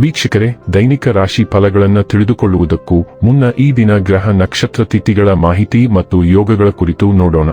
ವೀಕ್ಷಕರೇ, ದೈನಿಕ ರಾಶಿ ಫಲಗಳನ್ನು ತಿಳಿದುಕೊಳ್ಳುವುದಕ್ಕೂ ಮುನ್ನ ಈ ದಿನ ಗ್ರಹ ನಕ್ಷತ್ರ ತಿಥಿಗಳ ಮಾಹಿತಿ ಮತ್ತು ಯೋಗಗಳ ಕುರಿತು ನೋಡೋಣ.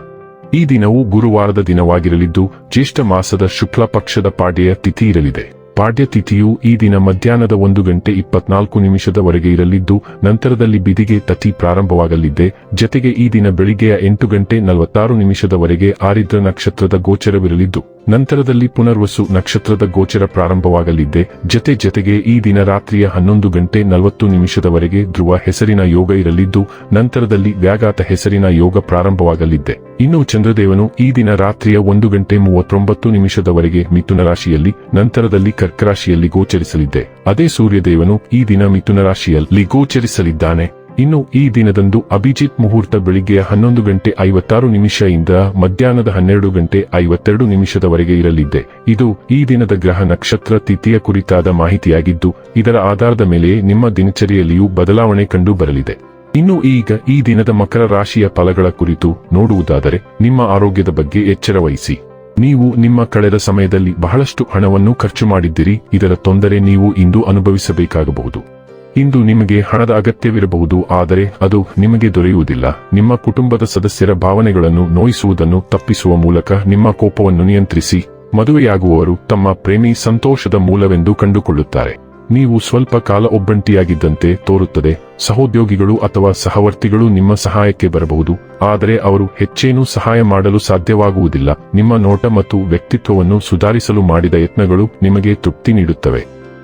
ಈ ದಿನವು ಗುರುವಾರದ ದಿನವಾಗಿರಲಿದ್ದು, ಜ್ಯೇಷ್ಠ ಮಾಸದ ಶುಕ್ಲ ಪಕ್ಷದ ಪಾಡ್ಯ ತಿಥಿ ಇರಲಿದೆ. ಪಾಡ್ಯ ತಿಥಿಯು ಈ ದಿನ ಮಧ್ಯಾಹ್ನದ ಒಂದು ಗಂಟೆ ಇಪ್ಪತ್ನಾಲ್ಕು ನಿಮಿಷದವರೆಗೆ ಇರಲಿದ್ದು, ನಂತರದಲ್ಲಿ ಬಿದಿಗೆ ತತಿ ಪ್ರಾರಂಭವಾಗಲಿದೆ. ಜತೆಗೆ ಈ ದಿನ ಬೆಳಿಗ್ಗೆಯ ಎಂಟು ಗಂಟೆ ನಲವತ್ತಾರು ನಿಮಿಷದವರೆಗೆ ಆರಿದ್ರ ನಕ್ಷತ್ರದ ಗೋಚರವಿರಲಿದ್ದು ನಂತರದಲ್ಲಿ ಪುನರ್ವಸು ನಕ್ಷತ್ರದ ಗೋಚರ ಪ್ರಾರಂಭವಾಗಲಿದ್ದೆ ಜತೆ ಜತೆಗೆ ಈ ದಿನ ರಾತ್ರಿಯ ಹನ್ನೊಂದು ಗಂಟೆ ನಲವತ್ತು ನಿಮಿಷದವರೆಗೆ ಧ್ರುವ ಹೆಸರಿನ ಯೋಗ ಇರಲಿದ್ದು, ನಂತರದಲ್ಲಿ ವ್ಯಾಘಾತ ಹೆಸರಿನ ಯೋಗ ಪ್ರಾರಂಭವಾಗಲಿದ್ದೆ ಇನ್ನು ಚಂದ್ರದೇವನು ಈ ದಿನ ರಾತ್ರಿಯ ಒಂದು ಗಂಟೆ ಮೂವತ್ತೊಂಬತ್ತು ನಿಮಿಷದವರೆಗೆ ಮಿಥುನ ರಾಶಿಯಲ್ಲಿ, ನಂತರದಲ್ಲಿ ಕರ್ಕರಾಶಿಯಲ್ಲಿ ಗೋಚರಿಸಲಿದ್ದೆ ಗೋಚರಿಸಲಿದೆ. ಅದೇ ಸೂರ್ಯದೇವನು ಈ ದಿನ ಮಿಥುನ ರಾಶಿಯಲ್ಲಿ ಗೋಚರಿಸಲಿದ್ದಾನೆ. ಇನ್ನು ಈ ದಿನದಂದು ಅಭಿಜಿತ್ ಮುಹೂರ್ತ ಬೆಳಿಗ್ಗೆ ಹನ್ನೊಂದು ಗಂಟೆ ಐವತ್ತಾರು ನಿಮಿಷದಿಂದ ಮಧ್ಯಾಹ್ನದ ಹನ್ನೆರಡು ಗಂಟೆ ಐವತ್ತೆರಡು ನಿಮಿಷದವರೆಗೆ ಇರಲಿದೆ. ಇದು ಈ ದಿನದ ಗ್ರಹ ನಕ್ಷತ್ರ ತಿಥಿಯ ಕುರಿತಾದ ಮಾಹಿತಿಯಾಗಿದ್ದು, ಇದರ ಆಧಾರದ ಮೇಲೆ ನಿಮ್ಮ ದಿನಚರಿಯಲ್ಲಿಯೂ ಬದಲಾವಣೆ ಕಂಡು ಬರಲಿದೆ. ಇನ್ನು ಈಗ ಈ ದಿನದ ಮಕರ ರಾಶಿಯ ಫಲಗಳ ಕುರಿತು ನೋಡುವುದಾದರೆ, ನಿಮ್ಮ ಆರೋಗ್ಯದ ಬಗ್ಗೆ ಎಚ್ಚರ ವಹಿಸಿ. ನೀವು ನಿಮ್ಮ ಕಳೆದ ಸಮಯದಲ್ಲಿ ಬಹಳಷ್ಟು ಹಣವನ್ನು ಖರ್ಚು ಮಾಡಿದ್ದೀರಿ, ಇದರ ತೊಂದರೆ ನೀವು ಇಂದು ಅನುಭವಿಸಬೇಕಾಗಬಹುದು. ಇಂದು ನಿಮಗೆ ಹಣದ ಅಗತ್ಯವಿರಬಹುದು, ಆದರೆ ಅದು ನಿಮಗೆ ದೊರೆಯುವುದಿಲ್ಲ. ನಿಮ್ಮ ಕುಟುಂಬದ ಸದಸ್ಯರ ಭಾವನೆಗಳನ್ನು ನೋಯಿಸುವುದನ್ನು ತಪ್ಪಿಸುವ ಮೂಲಕ ನಿಮ್ಮ ಕೋಪವನ್ನು ನಿಯಂತ್ರಿಸಿ. ಮದುವೆಯಾಗುವವರು ತಮ್ಮ ಪ್ರೇಮಿ ಸಂತೋಷದ ಮೂಲವೆಂದು ಕಂಡುಕೊಳ್ಳುತ್ತಾರೆ. ನೀವು ಸ್ವಲ್ಪ ಕಾಲ ಒಬ್ಬಂಟಿಯಾಗಿದ್ದಂತೆ ತೋರುತ್ತದೆ. ಸಹೋದ್ಯೋಗಿಗಳು ಅಥವಾ ಸಹವರ್ತಿಗಳು ನಿಮ್ಮ ಸಹಾಯಕ್ಕೆ ಬರಬಹುದು, ಆದರೆ ಅವರು ಹೆಚ್ಚೇನೂ ಸಹಾಯ ಮಾಡಲು ಸಾಧ್ಯವಾಗುವುದಿಲ್ಲ. ನಿಮ್ಮ ನೋಟ ಮತ್ತು ವ್ಯಕ್ತಿತ್ವವನ್ನು ಸುಧಾರಿಸಲು ಮಾಡಿದ ಯತ್ನಗಳು ನಿಮಗೆ ತೃಪ್ತಿ ನೀಡುತ್ತವೆ.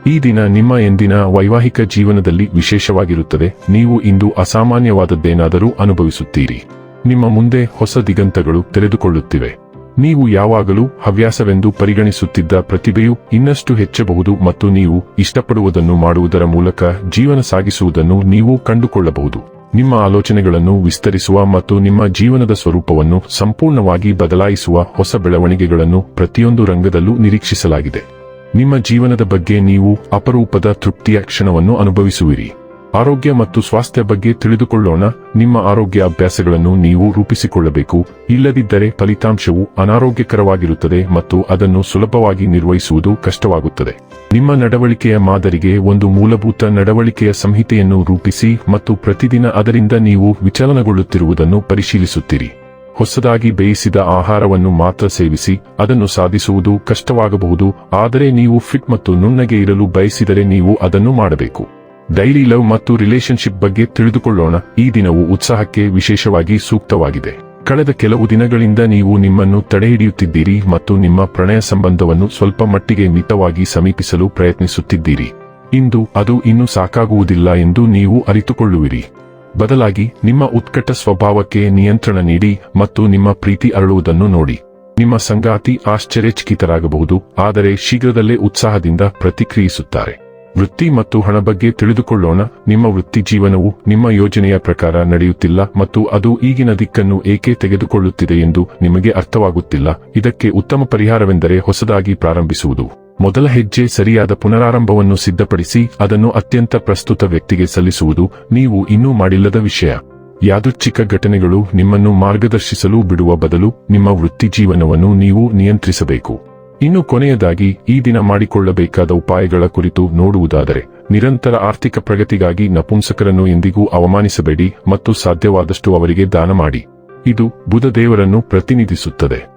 ಈ ದಿನ ನಿಮ್ಮ ಎಂದಿನ ವೈವಾಹಿಕ ಜೀವನದಲ್ಲಿ ವಿಶೇಷವಾಗಿರುತ್ತದೆ. ನೀವು ಇಂದು ಅಸಾಮಾನ್ಯವಾದದ್ದೇನಾದರೂ ಅನುಭವಿಸುತ್ತೀರಿ. ನಿಮ್ಮ ಮುಂದೆ ಹೊಸ ದಿಗಂತಗಳು ತೆರೆದುಕೊಳ್ಳುತ್ತಿವೆ. ನೀವು ಯಾವಾಗಲೂ ಹವ್ಯಾಸವೆಂದು ಪರಿಗಣಿಸುತ್ತಿದ್ದ ಪ್ರತಿಭೆಯು ಇನ್ನಷ್ಟು ಹೆಚ್ಚಬಹುದು ಮತ್ತು ನೀವು ಇಷ್ಟಪಡುವುದನ್ನು ಮಾಡುವುದರ ಮೂಲಕ ಜೀವನ ಸಾಗಿಸುವುದನ್ನು ನೀವು ಕಂಡುಕೊಳ್ಳಬಹುದು. ನಿಮ್ಮ ಆಲೋಚನೆಗಳನ್ನು ವಿಸ್ತರಿಸುವ ಮತ್ತು ನಿಮ್ಮ ಜೀವನದ ಸ್ವರೂಪವನ್ನು ಸಂಪೂರ್ಣವಾಗಿ ಬದಲಾಯಿಸುವ ಹೊಸ ಬೆಳವಣಿಗೆಗಳನ್ನು ಪ್ರತಿಯೊಂದು ರಂಗದಲ್ಲೂ ನಿರೀಕ್ಷಿಸಲಾಗಿದೆ. ನಿಮ್ಮ ಜೀವನದ ಬಗ್ಗೆ ನೀವು ಅಪರೂಪದ ತೃಪ್ತಿಯ ಕ್ಷಣವನ್ನು ಅನುಭವಿಸುವಿರಿ. ಆರೋಗ್ಯ ಮತ್ತು ಸ್ವಾಸ್ಥ್ಯ ಬಗ್ಗೆ ತಿಳಿದುಕೊಳ್ಳೋಣ. ನಿಮ್ಮ ಆರೋಗ್ಯ ಅಭ್ಯಾಸಗಳನ್ನು ನೀವು ರೂಪಿಸಿಕೊಳ್ಳಬೇಕು. ಇಲ್ಲದಿದ್ದರೆ ಫಲಿತಾಂಶವು ಅನಾರೋಗ್ಯಕರವಾಗಿರುತ್ತದೆ ಮತ್ತು ಅದನ್ನು ಸುಲಭವಾಗಿ ನಿರ್ವಹಿಸುವುದು ಕಷ್ಟವಾಗುತ್ತದೆ. ನಿಮ್ಮ ನಡವಳಿಕೆಯ ಮಾದರಿಗೆ ಒಂದು ಮೂಲಭೂತ ನಡವಳಿಕೆಯ ಸಂಹಿತೆಯನ್ನು ರೂಪಿಸಿ ಮತ್ತು ಪ್ರತಿದಿನ ಅದರಿಂದ ನೀವು ವಿಚಲನಗೊಳ್ಳುತ್ತಿರುವುದನ್ನು ಪರಿಶೀಲಿಸುತ್ತೀರಿ. ಹೊಸದಾಗಿ ಬೇಯಿಸಿದ ಆಹಾರವನ್ನು ಮಾತ್ರ ಸೇವಿಸಿ, ಅದನ್ನು ಸಾಧಿಸುವುದು ಕಷ್ಟವಾಗಬಹುದು, ಆದರೆ ನೀವು ಫಿಟ್ ಮತ್ತು ನುಣ್ಣಗೆ ಇರಲು ಬಯಸಿದರೆ ನೀವು ಅದನ್ನು ಮಾಡಬೇಕು. ಡೈಲಿ ಲವ್ ಮತ್ತು ರಿಲೇಶನ್ಶಿಪ್ ಬಗ್ಗೆ ತಿಳಿದುಕೊಳ್ಳೋಣ, ಈ ದಿನವು ಉತ್ಸಾಹಕ್ಕೆ ವಿಶೇಷವಾಗಿ ಸೂಕ್ತವಾಗಿದೆ. ಕಳೆದ ಕೆಲವು ದಿನಗಳಿಂದ ನೀವು ನಿಮ್ಮನ್ನು ತಡೆಹಿಡಿಯುತ್ತಿದ್ದೀರಿ ಮತ್ತು ನಿಮ್ಮ ಪ್ರಣಯ ಸಂಬಂಧವನ್ನು ಸ್ವಲ್ಪ ಮಟ್ಟಿಗೆ ಮಿತವಾಗಿ ಸಮೀಪಿಸಲು ಪ್ರಯತ್ನಿಸುತ್ತಿದ್ದೀರಿ. ಇಂದು ಅದು ಇನ್ನೂ ಸಾಕಾಗುವುದಿಲ್ಲ ಎಂದು ನೀವು ಅರಿತುಕೊಳ್ಳುವಿರಿ. ಬದಲಾಗಿ ನಿಮ್ಮ ಉತ್ಕಟ ಸ್ವಭಾವಕ್ಕೆ ನಿಯಂತ್ರಣ ನೀಡಿ ಮತ್ತು ನಿಮ್ಮ ಪ್ರೀತಿ ಅರಳುವುದನ್ನು ನೋಡಿ. ನಿಮ್ಮ ಸಂಗಾತಿ ಆಶ್ಚರ್ಯಚಕಿತರಾಗಬಹುದು, ಆದರೆ ಶೀಘ್ರದಲ್ಲೇ ಉತ್ಸಾಹದಿಂದ ಪ್ರತಿಕ್ರಿಯಿಸುತ್ತಾರೆ. ವೃತ್ತಿ ಮತ್ತು ಹಣ ಬಗ್ಗೆ ತಿಳಿದುಕೊಳ್ಳೋಣ. ನಿಮ್ಮ ವೃತ್ತಿ ಜೀವನವು ನಿಮ್ಮ ಯೋಜನೆಯ ಪ್ರಕಾರ ನಡೆಯುತ್ತಿಲ್ಲ ಮತ್ತು ಅದು ಈಗಿನ ದಿಕ್ಕನ್ನು ಏಕೆ ತೆಗೆದುಕೊಳ್ಳುತ್ತಿದೆ ಎಂದು ನಿಮಗೆ ಅರ್ಥವಾಗುತ್ತಿಲ್ಲ. ಇದಕ್ಕೆ ಉತ್ತಮ ಪರಿಹಾರವೆಂದರೆ ಹೊಸದಾಗಿ ಪ್ರಾರಂಭಿಸುವುದು. ಮೊದಲ ಹೆಜ್ಜೆ ಸರಿಯಾದ ಪುನರಾರಂಭವನ್ನು ಸಿದ್ಧಪಡಿಸಿ ಅದನ್ನು ಅತ್ಯಂತ ಪ್ರಸ್ತುತ ವ್ಯಕ್ತಿಗೆ ಸಲ್ಲಿಸುವುದು ನೀವು ಇನ್ನೂ ಮಾಡಿಲ್ಲದ ವಿಷಯ. ಯಾದೃಚ್ಛಿಕ ಘಟನೆಗಳು ನಿಮ್ಮನ್ನು ಮಾರ್ಗದರ್ಶಿಸಲು ಬಿಡುವ ಬದಲು ನಿಮ್ಮ ವೃತ್ತಿ ಜೀವನವನ್ನು ನೀವು ನಿಯಂತ್ರಿಸಬೇಕು. ಇನ್ನು ಕೊನೆಯದಾಗಿ, ಈ ದಿನ ಮಾಡಿಕೊಳ್ಳಬೇಕಾದ ಉಪಾಯಗಳ ಕುರಿತು ನೋಡುವುದಾದರೆ, ನಿರಂತರ ಆರ್ಥಿಕ ಪ್ರಗತಿಗಾಗಿ ನಪುಂಸಕರನ್ನು ಎಂದಿಗೂ ಅವಮಾನಿಸಬೇಡಿ ಮತ್ತು ಸಾಧ್ಯವಾದಷ್ಟು ಅವರಿಗೆ ದಾನ ಮಾಡಿ. ಇದು ಬುಧ ದೇವರನ್ನು ಪ್ರತಿನಿಧಿಸುತ್ತದೆ.